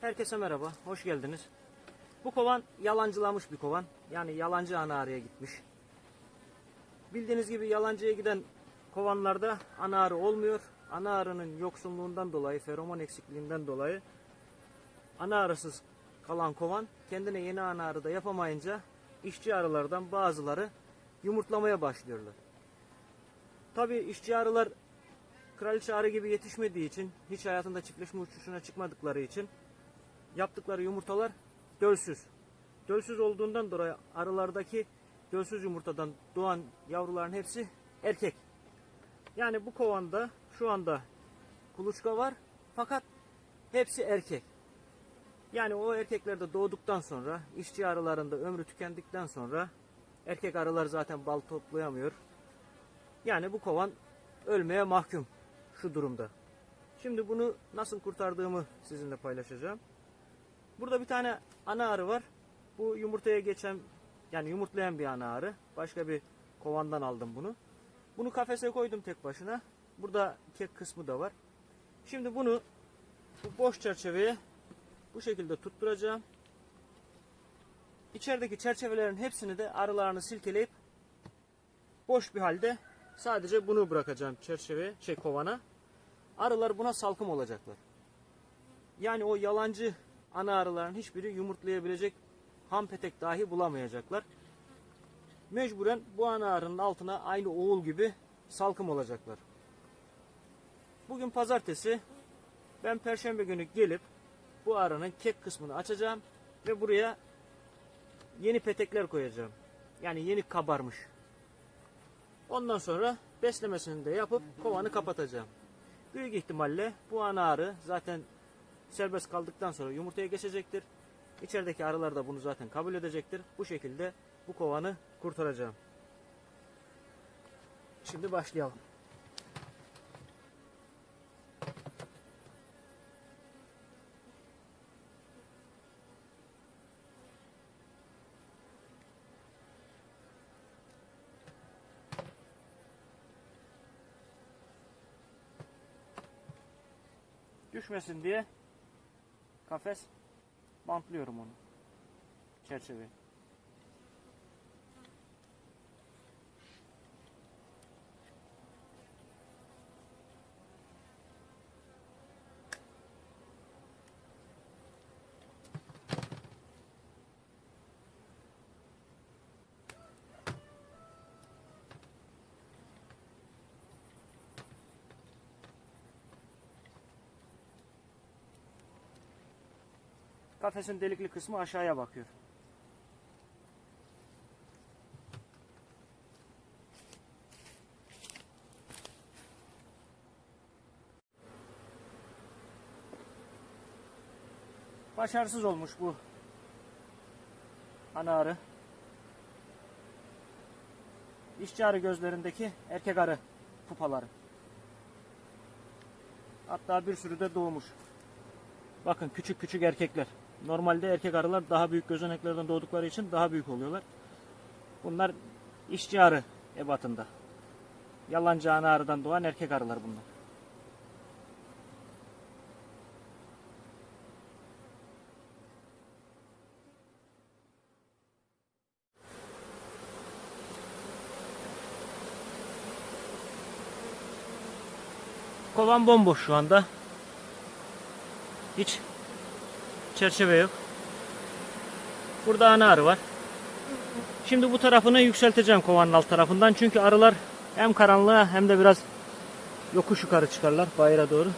Herkese merhaba, hoş geldiniz. Bu kovan yalancılamış bir kovan. Yani yalancı ana arıya gitmiş. Bildiğiniz gibi yalancıya giden kovanlarda ana arı olmuyor. Ana arının yoksunluğundan dolayı, feromon eksikliğinden dolayı ana arısız kalan kovan kendine yeni ana arı da yapamayınca işçi arılardan bazıları yumurtlamaya başlıyorlar. Tabi işçi arılar kraliçe arı gibi yetişmediği için, hiç hayatında çiftleşme uçuşuna çıkmadıkları için yaptıkları yumurtalar dölsüz. Dölsüz olduğundan dolayı arılardaki dölsüz yumurtadan doğan yavruların hepsi erkek. Yani bu kovanda şu anda kuluçka var fakat hepsi erkek. Yani o erkekler de doğduktan sonra işçi arılarında ömrü tükendikten sonra erkek arılar zaten bal toplayamıyor. Yani bu kovan ölmeye mahkum şu durumda. Şimdi bunu nasıl kurtardığımı sizinle paylaşacağım. Burada bir tane ana arı var. Bu yumurtaya geçen yani yumurtlayan bir ana arı. Başka bir kovandan aldım bunu. Bunu kafese koydum tek başına. Burada kek kısmı da var. Şimdi bunu bu boş çerçeveye bu şekilde tutturacağım. İçerideki çerçevelerin hepsini de arılarını silkeleyip boş bir halde sadece bunu bırakacağım çerçeveye, şey kovana. Arılar buna salkım olacaklar. Yani o yalancı ana arıların hiçbiri yumurtlayabilecek ham petek dahi bulamayacaklar. Mecburen bu ana arının altına aynı oğul gibi salkım olacaklar. Bugün pazartesi ben perşembe günü gelip bu arının kek kısmını açacağım ve buraya yeni petekler koyacağım. Yani yeni kabarmış. Ondan sonra beslemesini de yapıp kovanı kapatacağım. Büyük ihtimalle bu ana arı zaten serbest kaldıktan sonra yumurtaya geçecektir. İçerideki arılar da bunu zaten kabul edecektir. Bu şekilde bu kovanı kurtaracağım. Şimdi başlayalım. Düşmesin diye kafes bantlıyorum onu. Çerçeve. Kafesin delikli kısmı aşağıya bakıyor. Başarısız olmuş bu ana arı. İşçi arı gözlerindeki erkek arı pupaları. Hatta bir sürü de doğmuş. Bakın küçük küçük erkekler. Normalde erkek arılar daha büyük gözeneklerden doğdukları için daha büyük oluyorlar. Bunlar işçi arı ebatında. Yalancı ana arıdan doğan erkek arılar bunlar. Kovan bomboş şu anda. Hiç çerçeve yok. Burada ana arı var. Şimdi bu tarafını yükselteceğim kovanın alt tarafından. Çünkü arılar hem karanlığa hem de biraz yokuş yukarı çıkarlar bayıra doğru.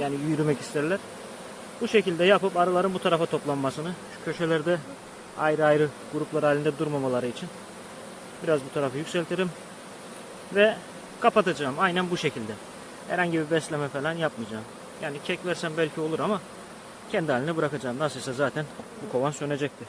Yani yürümek isterler. Bu şekilde yapıp arıların bu tarafa toplanmasını, şu köşelerde ayrı ayrı gruplar halinde durmamaları için biraz bu tarafı yükseltirim ve kapatacağım. Aynen bu şekilde. Herhangi bir besleme falan yapmayacağım. Yani kek versem belki olur ama kendi haline bırakacağım. Nasılsa zaten bu kovan sönecekti.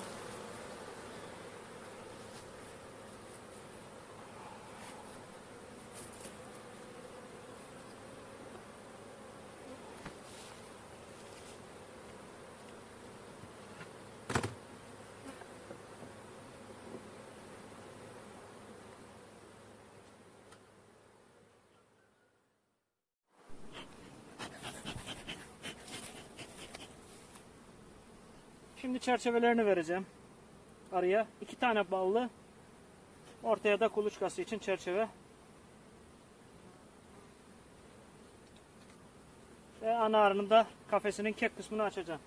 Şimdi çerçevelerini vereceğim araya. iki tane ballı. Ortaya da kuluçkası için çerçeve. Ve ana arının da kafesinin kek kısmını açacağım.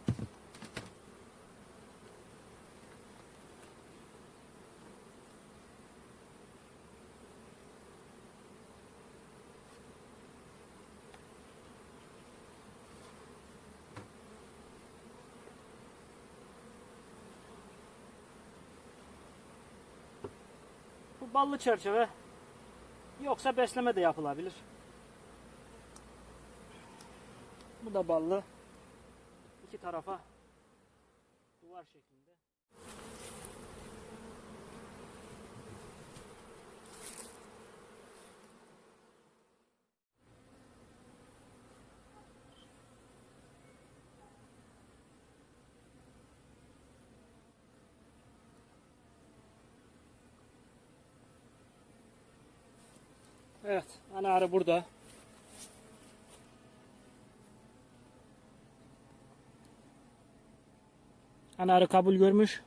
Ballı çerçeve yoksa besleme de yapılabilir. Bu da ballı. İki tarafa duvar şeklinde. Evet, ana arı burada. Ana arı kabul görmüş.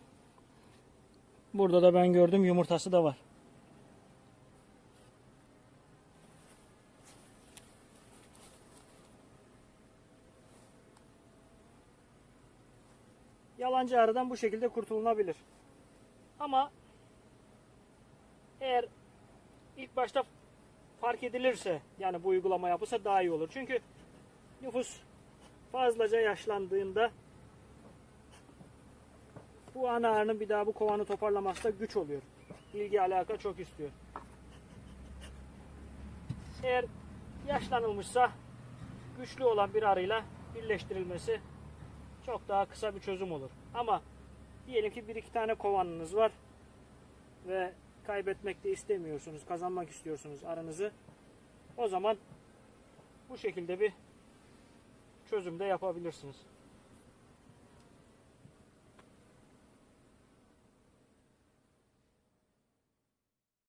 Burada da ben gördüm yumurtası da var. Yalancı arıdan bu şekilde kurtulunabilir. Ama eğer ilk başta fark edilirse yani bu uygulama yapılsa daha iyi olur. Çünkü nüfus fazlaca yaşlandığında bu ana arının bir daha bu kovanı toparlaması da güç oluyor. İlgi alaka çok istiyor. Eğer yaşlanılmışsa güçlü olan bir arıyla birleştirilmesi çok daha kısa bir çözüm olur. Ama diyelim ki bir iki tane kovanınız var ve kaybetmek de istemiyorsunuz, kazanmak istiyorsunuz aranızı. O zaman bu şekilde bir çözüm de yapabilirsiniz.